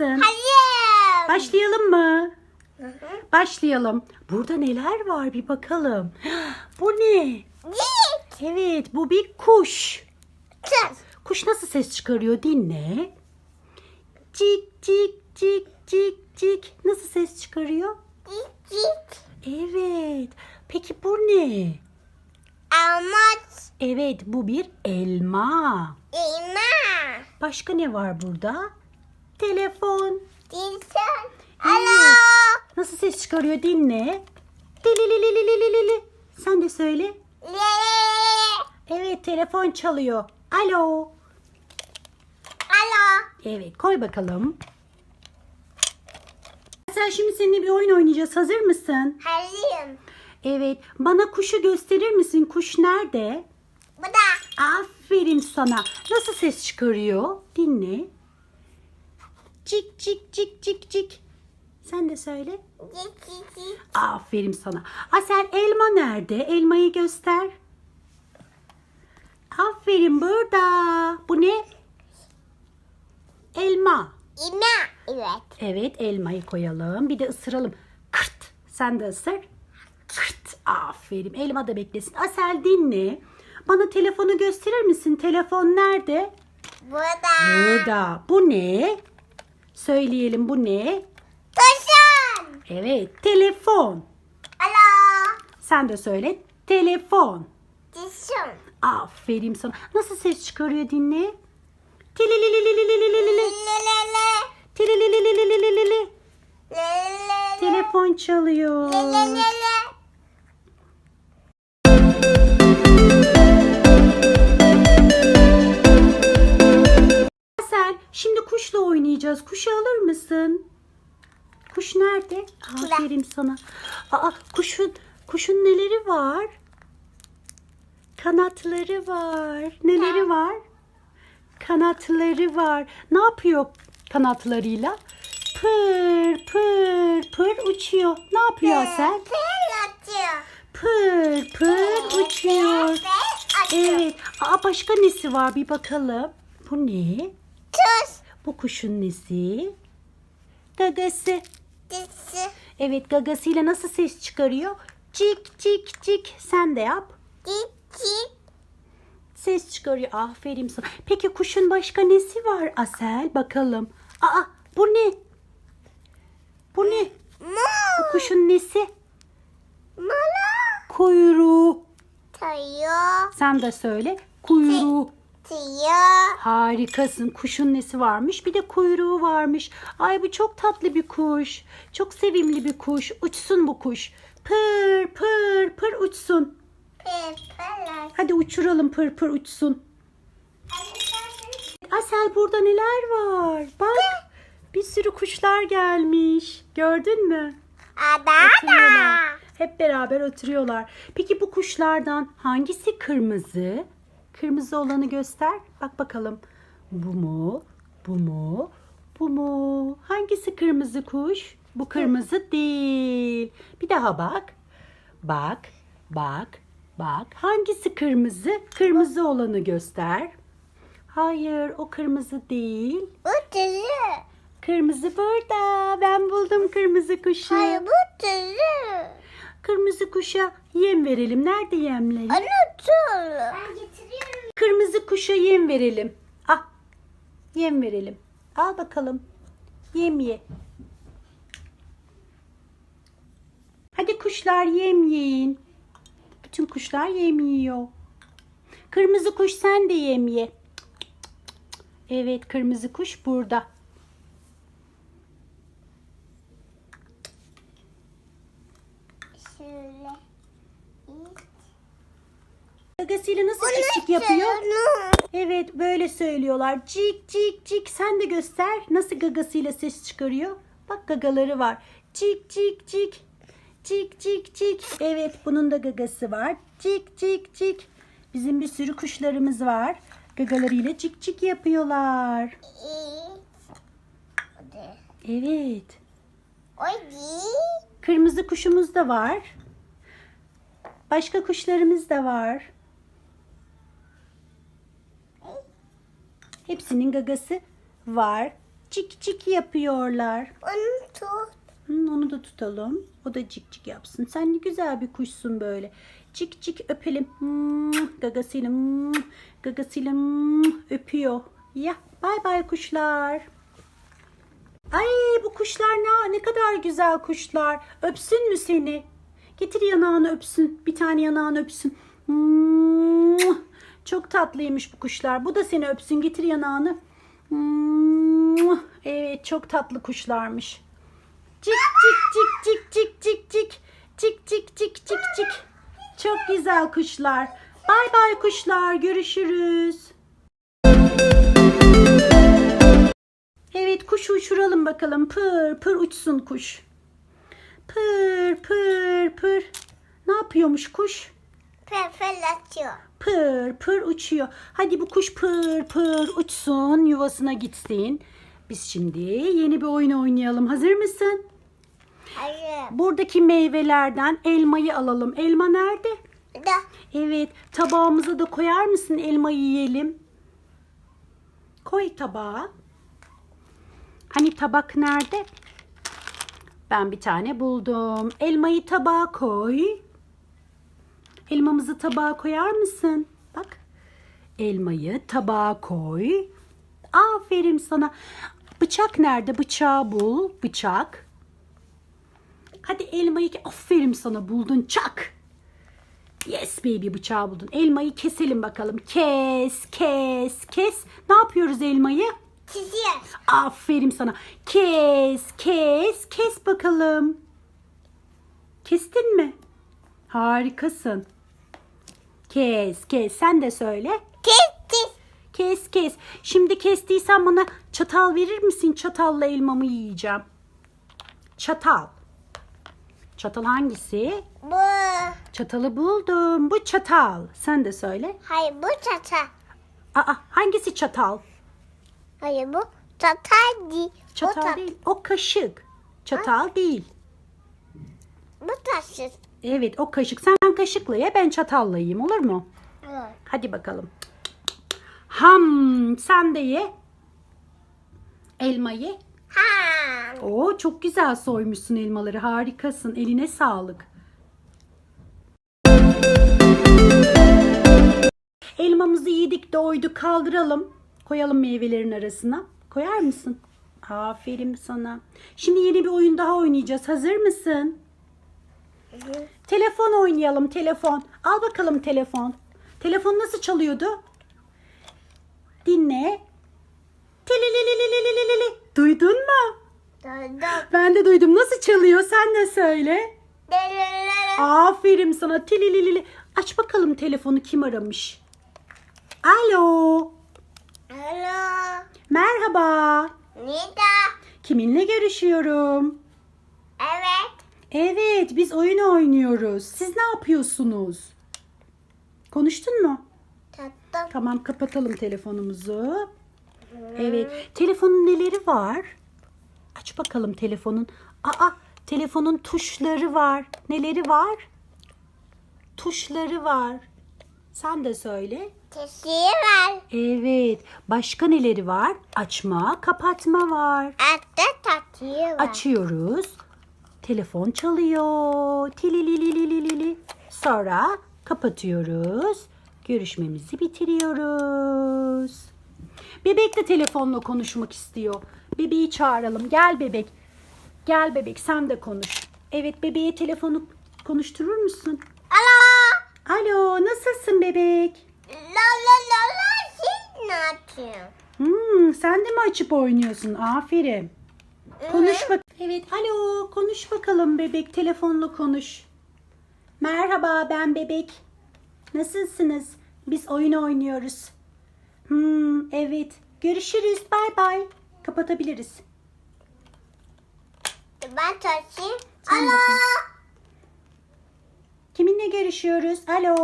mısın? Hayır. Başlayalım mı? Başlayalım. Burada neler var bir bakalım. Bu ne? Git. Evet bu bir kuş. Kız. Kuş nasıl ses çıkarıyor dinle. Cik cik cik cik cik. Nasıl ses çıkarıyor? Git git. Evet. Peki bu ne? Elmas. Evet bu bir elma. İma. Başka ne var burada? Telefon. Dilsen. Alo. Nasıl ses çıkarıyor dinle. Dililililililili. Sen de söyle. Le. Evet telefon çalıyor. Alo. Alo. Evet koy bakalım. Sen şimdi seninle bir oyun oynayacağız. Hazır mısın? Hayır. Evet. Bana kuşu gösterir misin? Kuş nerede? Bu da. Aferin sana. Nasıl ses çıkarıyor? Dinle. Cik cik cik cik cik. Sen de söyle. Git git. Aferin sana. Asel elma nerede? Elmayı göster. Aferin burada. Bu ne? Elma. İma. Evet. Evet elmayı koyalım. Bir de ısıralım. Kırt. Sen de ısır. Kırt. Aferin. Elma da beklesin. Asel dinle. Bana telefonu gösterir misin? Telefon nerede? Bu da. Burada. Bu ne? Söyleyelim bu ne? Taşan. Evet telefon. Alo. Sen de söyle telefon. Taşan. Aferin sana. Nasıl ses çıkarıyor dinle. Telefon çalıyor. Oynayacağız. Kuşu alır mısın? Kuş nerede? Aferin sana. Aa kuşun kuşun neleri var? Kanatları var. Neleri var? Kanatları var. Ne yapıyor kanatlarıyla? Pır pır pır uçuyor. Ne yapıyor atıyor. Pır pır uçuyor. Evet. Aa başka nesi var bir bakalım. Bu ne? Tuş. Bu kuşun nesi? Gagası. Dişi. Evet gagasıyla nasıl ses çıkarıyor? Cik cik cik. Sen de yap. Git git. Ses çıkarıyor. Aferin sana. Peki kuşun başka nesi var Asel? Bakalım. Aa bu ne? Bu ne? Bu kuşun nesi? Mala. Kuyruğu. Tayıyor. Sen de söyle. Kuyruğu. Tıyor. Harikasın. Kuşun nesi varmış? Bir de kuyruğu varmış. Ay bu çok tatlı bir kuş. Çok sevimli bir kuş. Uçsun bu kuş. Pır pır pır uçsun. Pel pel. Hadi uçuralım pır pır uçsun. Asel burada neler var? Bak. Bir sürü kuşlar gelmiş. Gördün mü? Ada Oturuyorlar. da. Hep beraber oturuyorlar. Peki bu kuşlardan hangisi kırmızı? Kırmızı olanı göster. Bak bakalım. Bu mu? Bu mu? Bu mu? Hangisi kırmızı kuş? Bu kırmızı değil. Bir daha bak. Bak, bak, bak. Hangisi kırmızı? Kırmızı olanı göster. Hayır, o kırmızı değil. Bu tüzü. Kırmızı burada. Ben buldum kırmızı kuşu. Hayır bu tüzü. Kırmızı kuşa yem verelim. Nerede yemleri? Anne tül. Kuşa yem verelim. Ah, yem verelim. Al bakalım. Yem ye. Hadi kuşlar yem yiyin. Bütün kuşlar yem yiyor. Kırmızı kuş sen de yem ye. Evet kırmızı kuş burada. Gagasıyla nasıl cik cik yapıyor? Evet böyle söylüyorlar. Cik cik cik sen de göster. Nasıl gagasıyla ses çıkarıyor? Bak gagaları var. Cik cik cik. Cik cik cik. Evet bunun da gagası var. Cik cik cik. Bizim bir sürü kuşlarımız var. Gagalarıyla cik cik yapıyorlar. Evet. Kırmızı kuşumuz da var. Başka kuşlarımız da var. Hepsinin gagası var. cik cik yapıyorlar. Onu tut. Hı, onu da tutalım. O da cik cik yapsın. Sen ne güzel bir kuşsun böyle. Cik cik öpelim. Hmm, gagasıyla hmm, gagasıyla hmm, öpüyor. Ya bay bay kuşlar. Ay bu kuşlar ne, ne kadar güzel kuşlar. Öpsün mü seni? Getir yanağını öpsün. Bir tane yanağını öpsün. Hmm, Çok tatlıymış bu kuşlar. Bu da seni öpsün. Getir yanağını. Evet çok tatlı kuşlarmış. Cik cik cik cik cik cik cik. Cik cik cik cik cik. Çok güzel kuşlar. Bay bay kuşlar. Görüşürüz. Evet kuş uçuralım bakalım. Pır pır uçsun kuş. Pır pır pır. Ne yapıyormuş kuş? Pır pır uçuyor. Hadi bu kuş pır pır uçsun yuvasına gitsin. Biz şimdi yeni bir oyun oynayalım. Hazır mısın? Hayır. Buradaki meyvelerden elmayı alalım. Elma nerede? Da. Evet, tabağımıza da koyar mısın elmayı yiyelim? Koy tabağa. Hani tabak nerede? Ben bir tane buldum. Elmayı tabağa koy. Elmamızı tabağa koyar mısın? Bak. Elmayı tabağa koy. Aferin sana. Bıçak nerede? Bıçağı bul. Bıçak. Hadi elmayı aferin sana buldun çak. Yes baby bıçağı buldun. Elmayı keselim bakalım. Kes, kes, kes. Ne yapıyoruz elmayı? Çiziyor. Aferin sana. Kes, kes, kes bakalım. Kestin mi? Harikasın. Kes, kes. Sen de söyle. Kes. Kes, kes. Şimdi kestiysen bana çatal verir misin? Çatalla elmamı yiyeceğim. Çatal. Çatal hangisi? Bu. Çatalı buldum. Bu çatal. Sen de söyle. Hayır bu çatal. Aa, hangisi çatal? Hayır bu çatal değil. Çatal ta- değil. O kaşık. Çatal değil. Bu taşı. Evet o kaşık. Sen kaşıkla ye ben çatalla yiyeyim olur mu? Evet. Hadi bakalım. Ham sen de ye. Elmayı. Ha. Oo çok güzel soymuşsun elmaları. Harikasın. Eline sağlık. Elmamızı yedik doyduk kaldıralım. Koyalım meyvelerin arasına. Koyar mısın? Aferin sana. Şimdi yeni bir oyun daha oynayacağız. Hazır mısın? Telefon oynayalım telefon. Al bakalım telefon. Telefon nasıl çalıyordu? Dinle. Tililililililili. Duydun mu? Duydum. Ben de duydum. Nasıl çalıyor? Sen de söyle. Delilere. Aferin sana. Tilililili. Aç bakalım telefonu kim aramış? Alo. Alo. Merhaba. Nida. Kiminle görüşüyorum? Evet. Evet, biz oyun oynuyoruz. Siz ne yapıyorsunuz? Konuştun mu? Tattım. Tamam, kapatalım telefonumuzu. Evet, telefonun neleri var? Aç bakalım telefonun. Aa, telefonun tuşları var. Neleri var? Tuşları var. Sen de söyle. Tesiyi ver. Evet. Başka neleri var? Açma, kapatma var. Atta tatıyı ver. Açıyoruz. Telefon çalıyor. Tilililililili. Sonra kapatıyoruz. Görüşmemizi bitiriyoruz. Bebek de telefonla konuşmak istiyor. Bebeği çağıralım. Gel bebek. Gel bebek sen de konuş. Evet bebeğe telefonu konuşturur musun? Alo. Alo nasılsın bebek? La la la la. Siz ne yapıyorsun? Hmm, sen de mi açıp oynuyorsun? Aferin. Konuş bak. Evet, alo. Konuş bakalım bebek. Telefonla konuş. Merhaba, ben bebek. Nasılsınız? Biz oyun oynuyoruz. Hmm, evet. Görüşürüz. Bay bay. Kapatabiliriz. Ben. Sen Alo. bakın. Kiminle görüşüyoruz? Alo.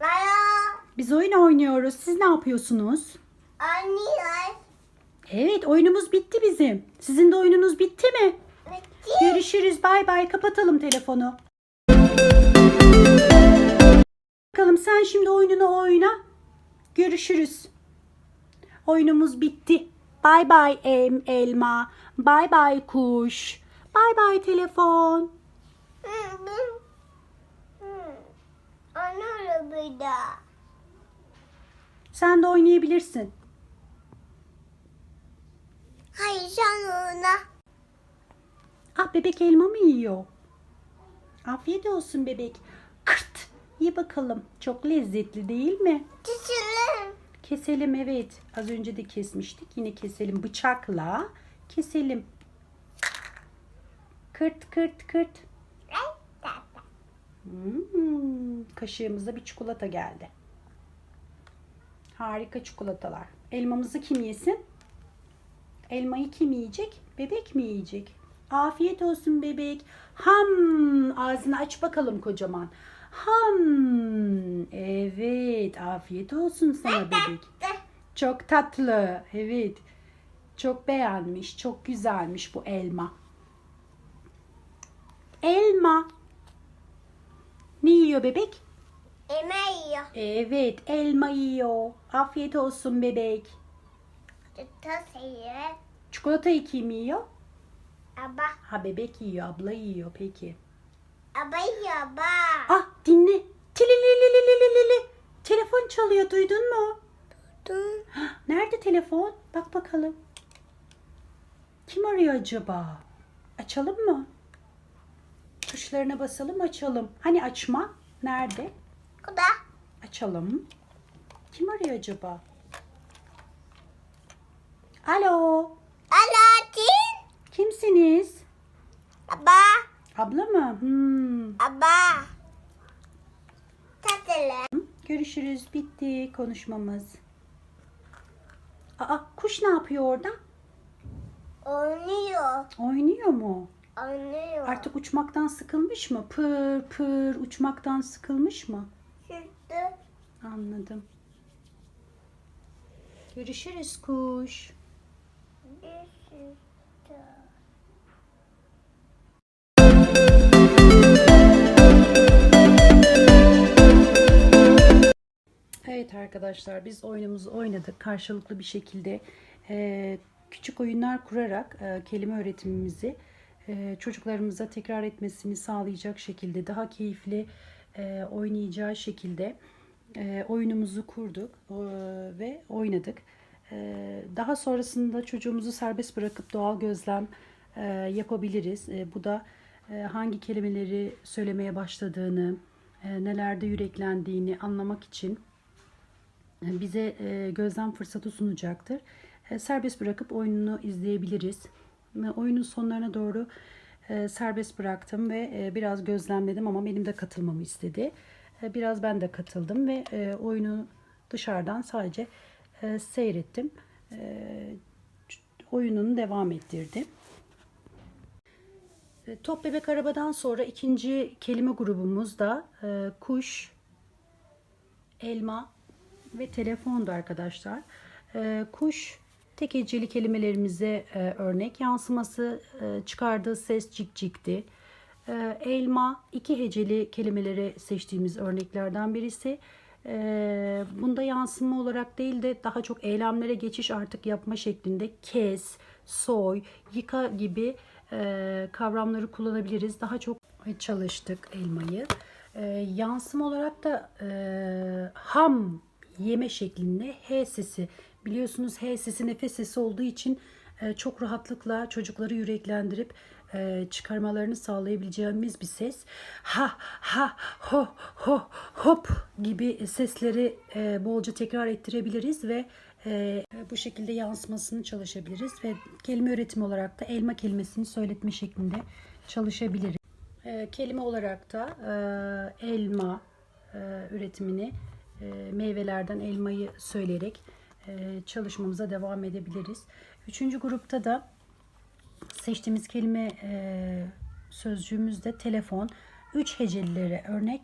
Alo. Biz oyun oynuyoruz. Siz ne yapıyorsunuz? Anne. Evet, oyunumuz bitti bizim. Sizin de oyununuz bitti mi? Görüşürüz. Bay bay. Kapatalım telefonu. Bakalım sen şimdi oyununu oyna. Görüşürüz. Oyunumuz bitti. Bay Bay em, elma. Bay bay kuş. Bay bay telefon. Ana burada. Sen de oynayabilirsin. Hayır sen ona. Ah bebek elma mı yiyor? Afiyet olsun bebek. Kırt. Ye bakalım. Çok lezzetli değil mi? Çiçeğim. Keselim evet. Az önce de kesmiştik. Yine keselim bıçakla. Keselim. Kırt kırt kırt. Hmm, kaşığımıza bir çikolata geldi. Harika çikolatalar. Elmamızı kim yesin? Elmayı kim yiyecek? Bebek mi yiyecek? Afiyet olsun bebek. Ham. Ağzını aç bakalım kocaman. Ham. Evet. Afiyet olsun sana bebek. Çok tatlı. Evet. Çok beğenmiş. Çok güzelmiş bu elma. Elma. Ne yiyor bebek? Yemeği yiyor. Evet, elma yiyor. Afiyet olsun bebek. Tutu yiyor. Çikolatayı kim yiyor? Aba. Ha bebek yiyor, abla yiyor peki. Aba yiyor aba. Ah dinle. Tililililililili. Telefon çalıyor duydun mu? Hah, Nerede telefon? Bak bakalım. Kim arıyor acaba? Açalım mı? Tuşlarına basalım açalım. Hani açma? Nerede? Kuda. Açalım. Kim arıyor acaba? Alo. Alaaddin. Kimsiniz? Aba. Abla mı? Hmm. Aba. Tatlı. Görüşürüz. Bitti konuşmamız. Aa, kuş ne yapıyor orada? Oynuyor. Oynuyor mu? Oynuyor. Artık uçmaktan sıkılmış mı? Pır pır uçmaktan sıkılmış mı? Sürdü. Anladım. Görüşürüz kuş. Evet arkadaşlar biz oyunumuzu oynadık karşılıklı bir şekilde e, küçük oyunlar kurarak e, kelime öğretimimizi e, çocuklarımıza tekrar etmesini sağlayacak şekilde daha keyifli e, oynayacağı şekilde e, oyunumuzu kurduk e, ve oynadık. E, daha sonrasında çocuğumuzu serbest bırakıp doğal gözlem e, yapabiliriz. E, bu da e, hangi kelimeleri söylemeye başladığını, e, nelerde yüreklendiğini anlamak için bize e, gözlem fırsatı sunacaktır. E, serbest bırakıp oyununu izleyebiliriz. Ve oyunun sonlarına doğru e, serbest bıraktım ve e, biraz gözlemledim ama benim de katılmamı istedi. E, biraz ben de katıldım ve e, oyunu dışarıdan sadece e, seyrettim. E, oyununu devam ettirdi. E, Top bebek arabadan sonra ikinci kelime grubumuz da e, kuş, elma ve telefondu arkadaşlar. E, kuş tek heceli kelimelerimize e, örnek yansıması e, çıkardığı ses cik cikti. E, elma iki heceli kelimelere seçtiğimiz örneklerden birisi. E, bunda yansıma olarak değil de daha çok eylemlere geçiş artık yapma şeklinde kes, soy, yıka gibi e, kavramları kullanabiliriz. Daha çok çalıştık elmayı. E, yansıma olarak da e, ham yeme şeklinde H sesi. Biliyorsunuz H sesi nefes sesi olduğu için e, çok rahatlıkla çocukları yüreklendirip e, çıkarmalarını sağlayabileceğimiz bir ses. Ha, ha, ho, ho, hop gibi sesleri e, bolca tekrar ettirebiliriz ve bu şekilde yansımasını çalışabiliriz ve kelime üretimi olarak da elma kelimesini söyletme şeklinde çalışabiliriz. Kelime olarak da elma üretimini meyvelerden elmayı söyleyerek e, çalışmamıza devam edebiliriz. Üçüncü grupta da seçtiğimiz kelime e, sözcüğümüzde telefon. Üç hecelilere örnek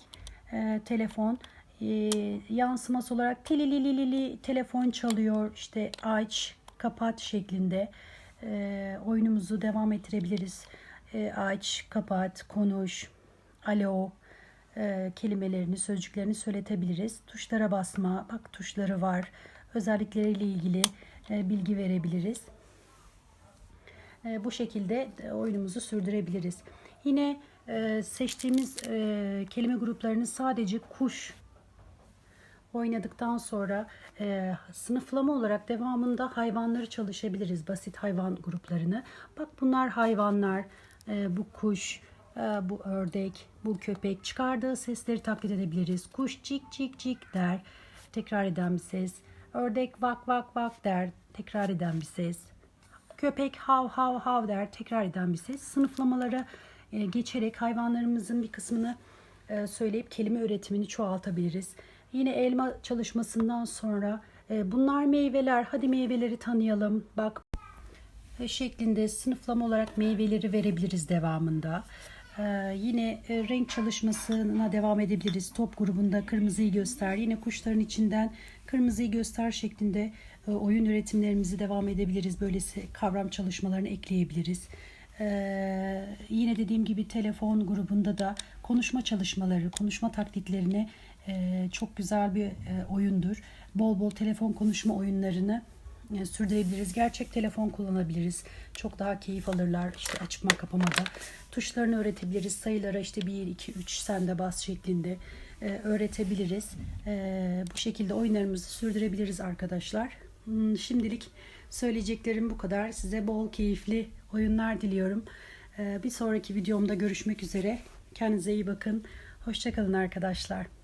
e, telefon e, yansıması olarak tilililili telefon çalıyor işte aç kapat şeklinde e, oyunumuzu devam ettirebiliriz. E, aç kapat konuş alo e, kelimelerini, sözcüklerini söyletebiliriz. Tuşlara basma, bak tuşları var. Özellikleriyle ilgili e, bilgi verebiliriz. e, bu şekilde de oyunumuzu sürdürebiliriz. Yine e, seçtiğimiz e, kelime gruplarını sadece kuş oynadıktan sonra e, sınıflama olarak devamında hayvanları çalışabiliriz. Basit hayvan gruplarını. Bak bunlar hayvanlar. E, bu kuş, e, bu ördek, bu köpek. Çıkardığı sesleri taklit edebiliriz. Kuş cik cik cik der. Tekrar eden bir ses. Ördek vak vak vak der. Tekrar eden bir ses. Köpek hav hav hav der. Tekrar eden bir ses. Sınıflamalara e, geçerek hayvanlarımızın bir kısmını e, söyleyip kelime üretimini çoğaltabiliriz. Yine elma çalışmasından sonra e, bunlar meyveler. Hadi meyveleri tanıyalım. Bak şeklinde sınıflama olarak meyveleri verebiliriz devamında. Ee, yine e, renk çalışmasına devam edebiliriz. Top grubunda kırmızıyı göster. Yine kuşların içinden kırmızıyı göster şeklinde e, oyun üretimlerimizi devam edebiliriz. Böylesi kavram çalışmalarını ekleyebiliriz. Ee, yine dediğim gibi telefon grubunda da konuşma çalışmaları, konuşma taklitlerini e, çok güzel bir e, oyundur. Bol bol telefon konuşma oyunlarını sürdürebiliriz. Gerçek telefon kullanabiliriz. Çok daha keyif alırlar işte açma kapamada. Tuşlarını öğretebiliriz. Sayılara işte 1, 2, 3 sen de bas şeklinde e, öğretebiliriz. E, bu şekilde oyunlarımızı sürdürebiliriz arkadaşlar. Hmm, Şimdilik söyleyeceklerim bu kadar. Size bol keyifli oyunlar diliyorum. E, bir sonraki videomda görüşmek üzere. Kendinize iyi bakın. Hoşçakalın arkadaşlar.